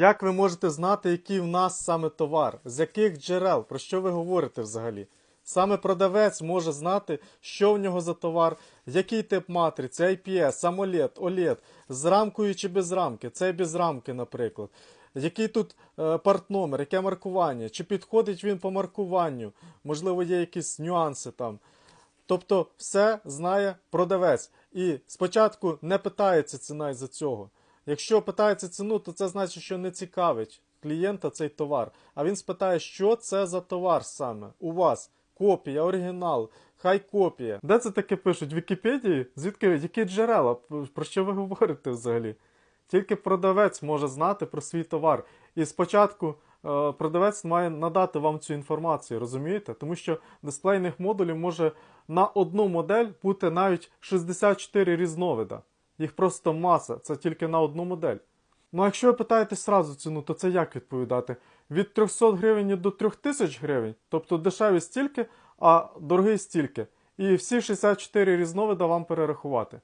Як ви можете знати, який в нас саме товар, з яких джерел, про що ви говорите взагалі? Саме продавець може знати, що в нього за товар, який тип матриці, IPS, AMOLED, OLED, з рамкою чи без рамки, це без рамки, наприклад. Який тут е, партномер, яке маркування, чи підходить він по маркуванню, можливо, є якісь нюанси там. Тобто все знає продавець. І спочатку не питається ціна із-за цього. Якщо питається ціну, то це значить, що не цікавить клієнта цей товар. А він спитає, що це за товар саме у вас. Копія, оригінал, хай копія. Де це таке пишуть? В Вікіпедії? Звідки які джерела? Про що ви говорите взагалі? Тільки продавець може знати про свій товар. І спочатку е, продавець має надати вам цю інформацію, розумієте? Тому що дисплейних модулів може на одну модель бути навіть 64 різновида. Їх просто маса, це тільки на одну модель. Ну а якщо ви питаєте сразу ціну, то це як відповідати? Від 300 гривень до 3000 гривень, тобто дешеві стільки, а дорогий стільки. І всі 64 різновида вам перерахувати.